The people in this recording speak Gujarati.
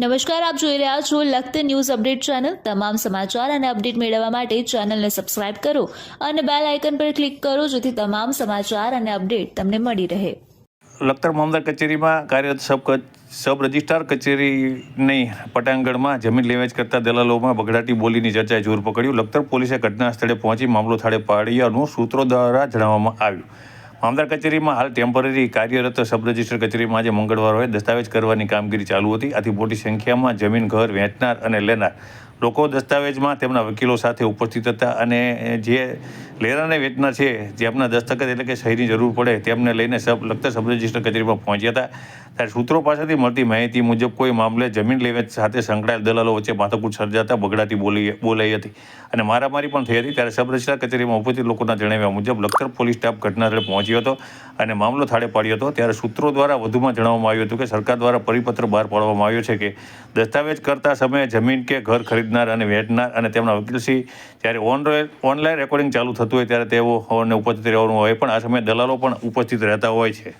નમસ્કાર, આપ જોઈ રહ્યા છો લખત ન્યૂઝ અપડેટ ચેનલ. તમામ સમાચાર અને અપડેટ મેળવવા માટે ચેનલને સબસ્ક્રાઇબ કરો અને બેલ આઇકન પર ક્લિક કરો જેથી તમામ સમાચાર અને અપડેટ તમને મળી રહે. લખતર મામલદાર કચેરીમાં કાર્યરત સબ સબ રજિસ્ટ્રાર કચેરીની પટાંગણમાં જમીન લેવેચ કરતા દલાલોમાં બગડાટી બોલીની ચર્ચાએ જોર પકડ્યું. લખતર પોલીસે ઘટના સ્થળે પહોંચી મામલો થાળે પાડ્યાનું સૂત્રો દ્વારા જણાવવામાં આવ્યું. મામલદાર કચેરીમાં હાલ ટેમ્પરરી કાર્યરત સબ રજિસ્ટર કચેરીમાં આજે હોય દસ્તાવેજ કરવાની કામગીરી ચાલુ હતી. આથી મોટી સંખ્યામાં જમીન ઘર વેચનાર અને લેનાર લોકો દસ્તાવેજમાં તેમના વકીલો સાથે ઉપસ્થિત હતા અને જે લેરાને અને વેચનાર છે જેમના દસ્તખત એટલે કે સહીની જરૂર પડે, તેમને લઈને સબ, લગતા સબ રજિસ્ટર કચેરીમાં પહોંચ્યા હતા. ત્યારે સૂત્રો પાસેથી મળતી માહિતી મુજબ કોઈ મામલે જમીન લેવેચ સાથે સંકળાયેલ દલાલો વચ્ચે માથાકૂટ સર્જાતા બગડાટી બોલી, બોલાઈ હતી અને મારામારી પણ થઈ હતી. ત્યારે સબ રજિસ્ટર કચેરીમાં ઉપસ્થિત લોકોના જણાવ્યા મુજબ લખતર પોલીસ સ્ટાફ ઘટનાસ્થળે પહોંચ્યો હતો અને મામલો થાળે પાડ્યો હતો. ત્યારે સૂત્રો દ્વારા વધુમાં જણાવવામાં આવ્યું હતું કે સરકાર દ્વારા પરિપત્ર બહાર પાડવામાં આવ્યો છે કે દસ્તાવેજ કરતા સમયે જમીન કે ઘર ખરીદનાર અને વેચનાર અને તેમના વકીલશ્રી જ્યારે ઓનલાઈન ઓનલાઈન રેકોર્ડિંગ ચાલુ થતું હોય ત્યારે તેઓને ઉપસ્થિત રહેવાનું હોય. પણ આ સમયે દલાલો પણ ઉપસ્થિત રહેતા હોય છે.